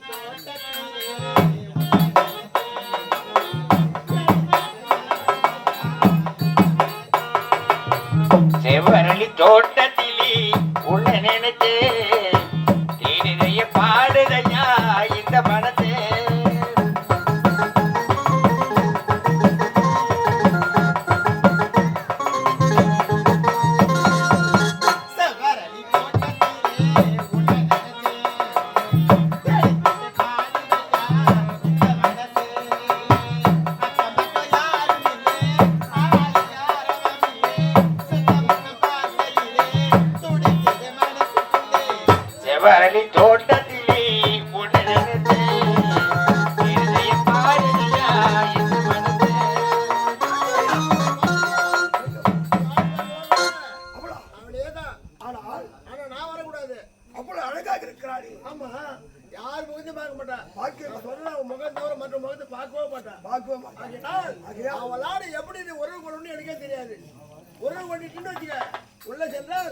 తోట அழகாக இருக்கிறாளே ஆமா, யார் முகத்தையும் பார்க்க மாட்டா. பார்க்க சொன்னா உன் முகம் தவிர மற்ற முகத்தை பார்க்கவே மாட்டா. பார்க்கவும் மாட்டாள். ஆகையினால், ஆகையால் அவளோட எப்படி நீ உறவு கொள்ளணும்னு எனக்கே தெரியாது. உறவு கொண்டுட்டுன்னு வச்சுக்க. உள்ள சென்றால்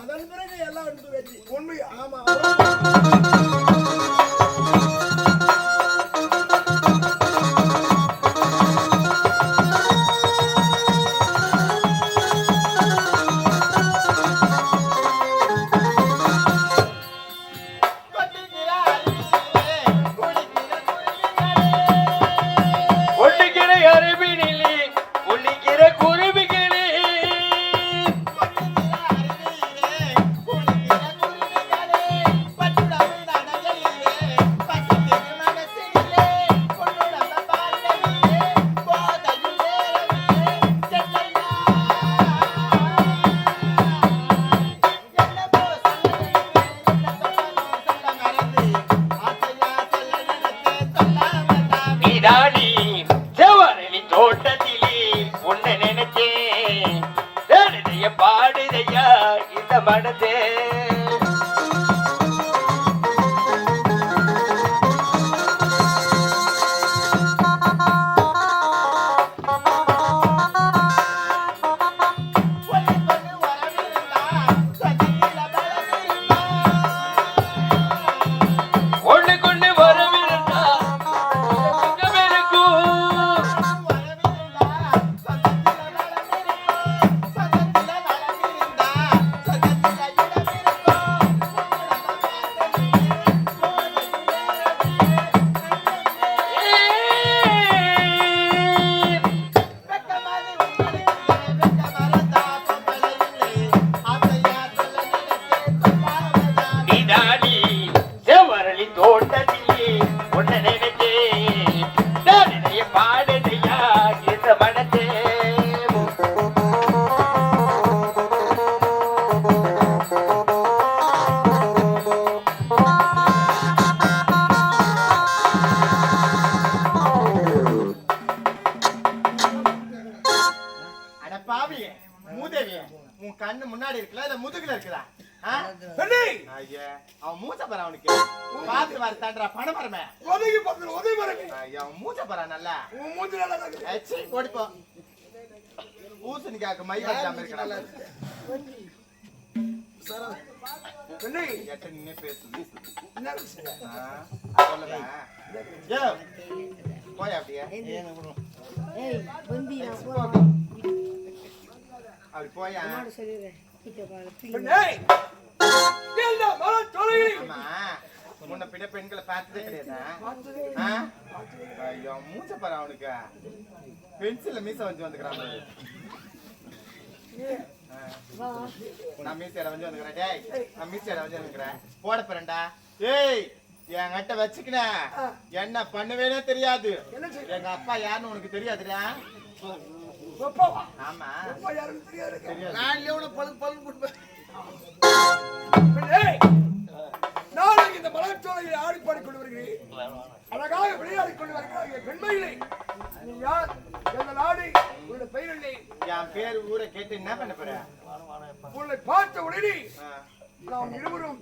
அதன் பிறகு எல்லாம் வந்து வெற்றி உண்மையா? ஆமா அட பாவியே மூதேவியே உன் கண்ணு முன்னாடி இருக்குல்ல இல்ல முதுகுல இருக்குதா அவன் மூச்ச பாரு அவனுக்கு பாத்து வர தாண்டா பணமரமே உதவி பக்கத்தில் உதவி அவன் மூச்ச பாரு நல்லா உன் மூஞ்சி நல்லா. ஏச்சி ஓடிப்போ பூசணிக்காக்கு மை வச்சாம இருக்கடா பெண்ணே எட்ட தொலைவில் ஆமா. முன்ன பின்ன பெண்களை பார்த்ததே கிடையாதா? ஆ? ஐயோ மூச்ச பாரு அவனுக்கு. பென்சில்ல மீச வந்து வந்துக்கிறான் நான் மீசையில வந்து வந்துக்கிறேன். டேய் நான் மீசையில வந்து வந்துக்கிறேன். போட போறேன்டா. ஏய் என்கிட்ட வச்சுக்கின. என்ன பண்ணுவேனே தெரியாது. எங்க அப்பா யாருன்னு உனக்கு தெரியாதுடா? ஆமா. அப்பா யாருன்னு தெரியாது. நான் எவ்வளவு பழு பழு கொடுப்பேன்? நானும் இந்த மலர் சோலையில் ஆடி பாடிக்கொண்டு வருகிறேன். அழகாக விளையாடிக் கொண்டு வருகிறாய் என் பெண்மையிலே. நீ யார்? எந்த நாடு உன்னுடைய பெயர் இல்லை என் பேர் ஊரை கேட்டு என்ன பண்ண போற? உன்னை பார்த்த உடனே நாம் இருவரும்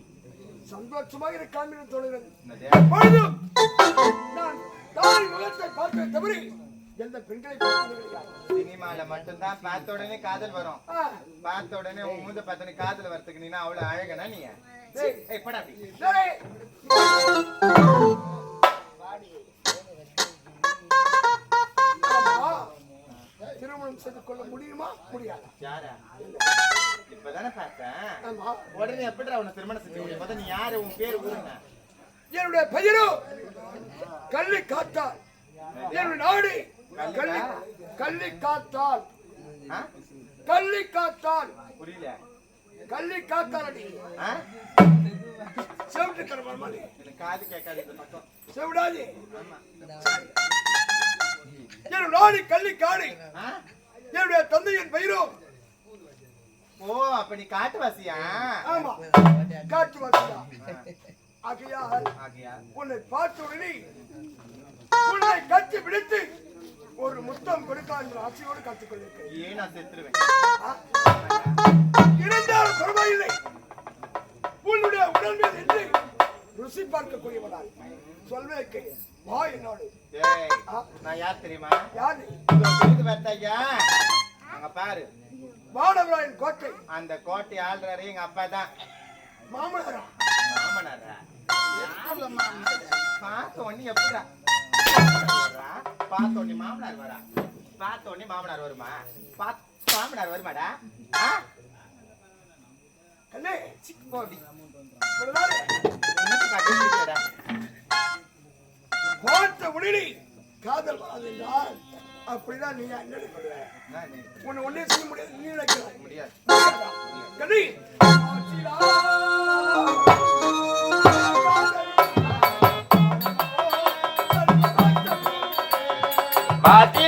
சந்தோஷமாக இருக்க காண்பித்து தோணுகிறது என்னது? எப்பொழுதும் நான் தாய் முகத்தை பார்த்ததை தவிர எந்த பெண்களை சினிமால மட்டும்தான் பார்த்த உடனே காதல் வரும். பார்த்த உடனே உன் மூஞ்ச பார்த்தனே காதல் வரத்துக்கு நீனா அவ்வளவு அழகனா நீ? ஏய் படா திருமணம் செய்து கொள்ள முடியுமா? முடியாது. இப்பதானே பார்த்தேன். உடனே எப்படி அவனை திருமணம் செஞ்சு முடியும்? நீ யாரு? உன் பேர் ஊருங்க என்னுடைய பெயரும் கல்வி காத்தார் என்னுடைய நாடு கள்ளி கள்ளி காத்தால்? கள்ளி காத்தால். புரியல. கள்ளி காத்தால் அடி? செவிட்டு எனக்கு காது கேட்காது செவிடாதி. என்னுடைய நாடு கள்ளி காடு? என்னுடைய தந்தையின் பெயரோ ஓ அப்ப நீ காட்டுவாசியா? ஆமா. காட்டு வாசியா ஆகையால். ஆகையா உன்னை பார்த்த உடனே உன்னை கட்டி பிடித்து முத்தம் கொடுக்கலாம் என்ற ஆசையோடு கற்றுக்கொண்டிருக்கிறேன் ஏன் நான் செத்துருவேன்? இருந்தாலும் பரவாயில்லை. உன்னுடைய உடல் மீது என்று ருசி பார்க்கக்கூடியவனாய். சொல்வேக்கு வா என்னோடு? நான் யார் தெரியுமா? யாரு? பார்த்தாயா? அங்க பாரு. மாணவராயன் கோட்டை. அந்த கோட்டை ஆள்றாரு எங்க அப்பா தான். மாமனாரா? மாமனாரா? பார்த்த உடனே எப்படிடா? வரா? பார்த்த உடனே மாமனார் வரா. பார்த்த உடனே மாமனார் வருமா? மாமனார் வருமாடா? கண்ணே கண்டுபிடிக்கலடா. பார்த்த உடனே காதல் என்றால் அப்படிதான் நீ என்ன உன்னை ஒன்னே செய்ய முடியாது நீ நினைக்கிறாய் முடியாது. கண்ணி. பாத்திலா என்ன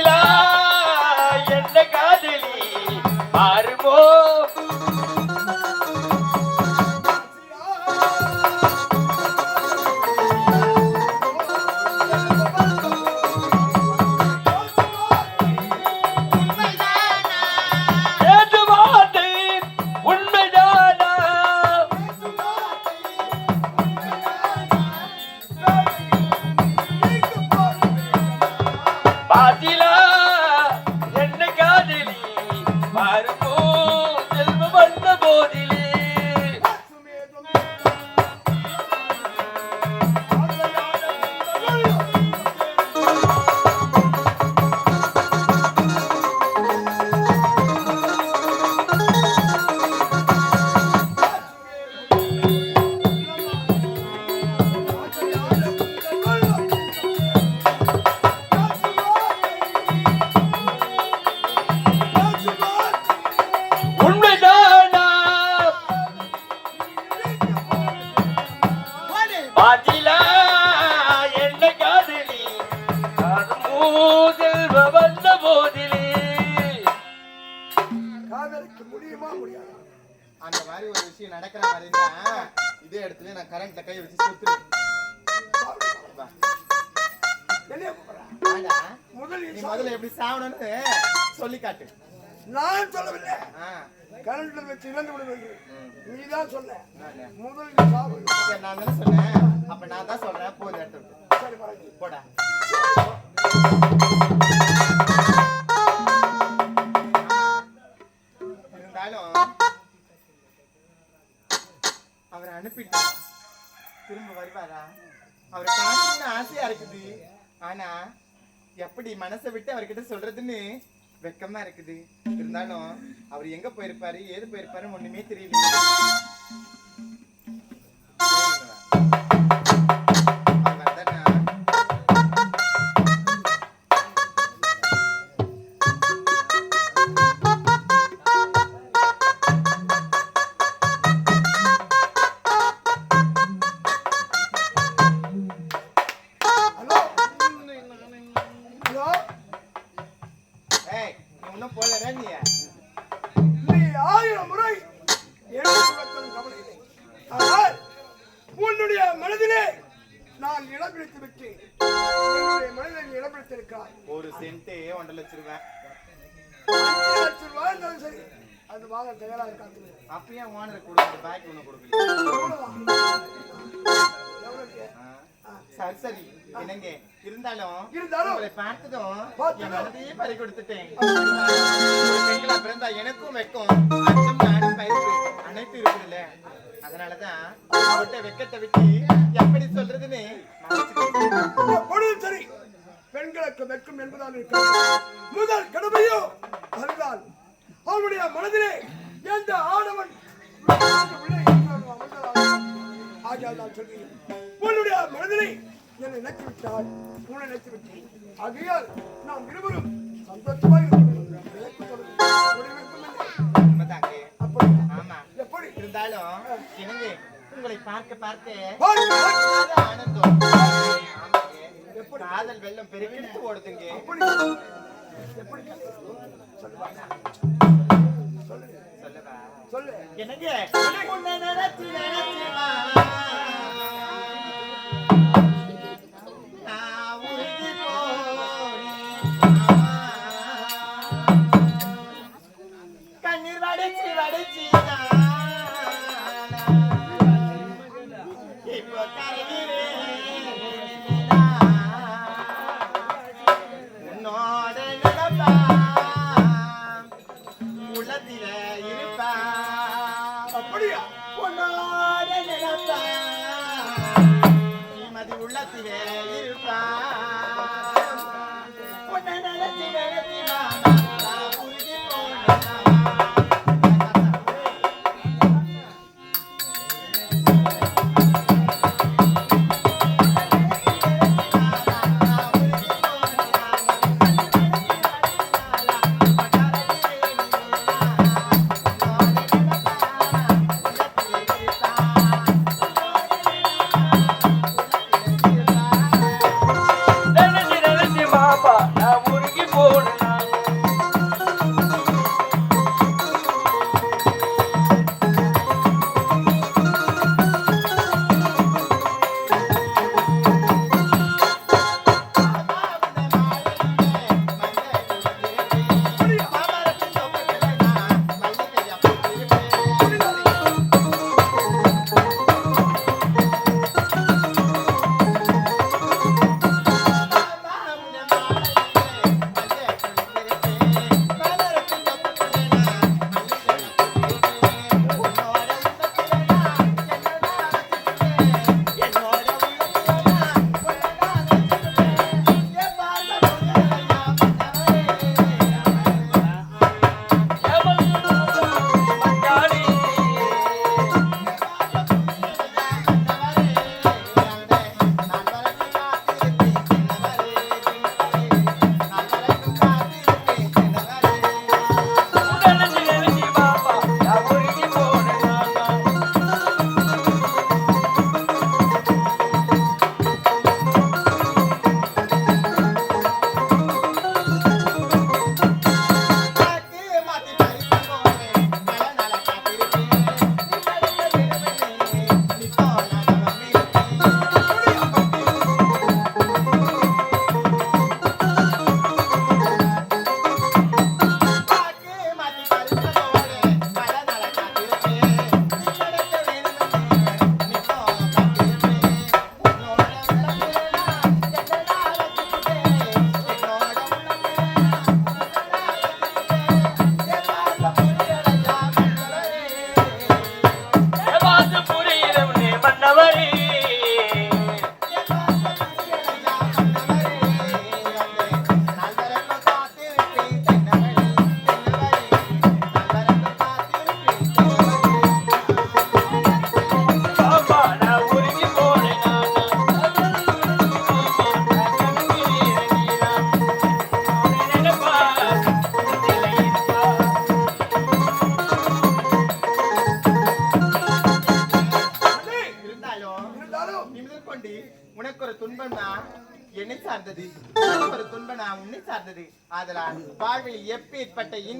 இருந்தா இதே இடத்துல நான் கரண்ட்ல கை வச்சு சுத்துறேன். நீ முதல்ல எப்படி சாவணும்னு சொல்லி காட்டு. நான் சொல்லவில்லை. கரண்ட்ல வச்சு இழந்து விடுவது நீதான் சொன்ன. நானு. முதல் சாவு நான் தானே சொன்னேன். அப்ப நான் தான் சொல்றேன். போ இந்த இடத்த விட்டு. சரி பரவாயில்லை. போடா. அவரை அனுப்பிட்டேன் திரும்ப வருவாரா? அவரை பார்க்கணும்னு ஆசையா இருக்குது. ஆனா எப்படி மனசை விட்டு அவர்கிட்ட சொல்றதுன்னு வெக்கமா இருக்குது. இருந்தாலும் அவர் எங்க போயிருப்பாரு ஏது போயிருப்பாருன்னு ஒண்ணுமே தெரியல. வாங்க தயாராக காத்து அப்பயே ஓனர் கொடுக்குற பேக் ஒன்று கொடுக்கல. சரி சரி என்னங்க இருந்தாலும் இருந்தாலும் உங்களை பார்த்ததும் என் மனதையே பறி கொடுத்துட்டேன். பெண்களா பிறந்தா எனக்கும் வெக்கம் அச்சம் பயிர்ப்பு அனைத்து இருக்குதுல்ல அதனாலதான் அவட்ட வெக்கத்தை விட்டு எப்படி சொல்றதுன்னு சரி. பெண்களுக்கு வெட்கம் என்பதால் இருக்கிறது. முதல் கடமையோ அதுதான். அவனுடைய மனதிலே எந்த ஆடவன் ஆகையால் நான் சொல்கிறேன் உன்னுடைய மனதிலே என்னை நினைத்து விட்டால் உன்னை நினைத்து விட்டேன் ஆகையால் நாம் இருவரும் சந்தோஷமாக எப்படி? இருந்தாலும் எனக்கு உங்களை பார்க்க பார்க்க ஆனந்தம். காதல் வெள்ளம் பெருக்கெடுத்து ஓடுதுங்க. எப்படி என்னங்க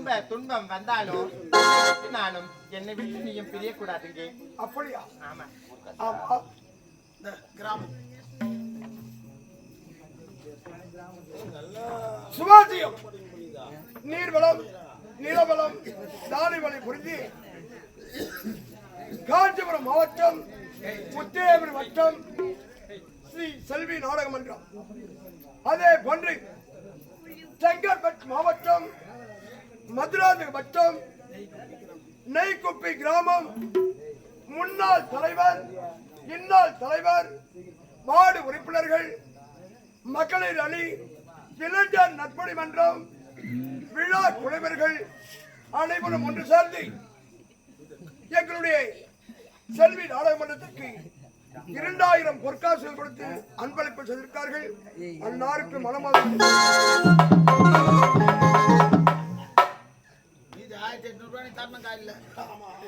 இன்ப துன்பம் வந்தாலும் நானும் என்னை விட்டு நீயும் பிரியக்கூடாதுங்க. அப்படியா? ஆமா. கிராமம். சுபாசியம் நீர்வளம் நிலவளம் தானிவளை புரிஞ்சு காஞ்சிபுரம் மாவட்டம் முத்தேபுரம் வட்டம் ஸ்ரீ செல்வி நாடக மன்றம் அதே போன்று செங்கல்பட்டு மாவட்டம் மதுராந்தக வட்டம் நெய்குப்பி கிராமம் முன்னாள் தலைவர் இந்நாள் தலைவர் வார்டு உறுப்பினர்கள் மகளிர் அணி இளைஞர் நட்பணி மன்றம் விழா குழுவர்கள் அனைவரும் ஒன்று சேர்ந்து எங்களுடைய செல்வி நாடகமன்றத்திற்கு இரண்டாயிரம் பொற்காசுகள் கொடுத்து அன்பளிப்பு செய்திருக்கார்கள் அன்னாருக்கு மனமாக ஆயிரத்தி எட்நூறுபா நீ தரணும் காலையில் ஆமாம்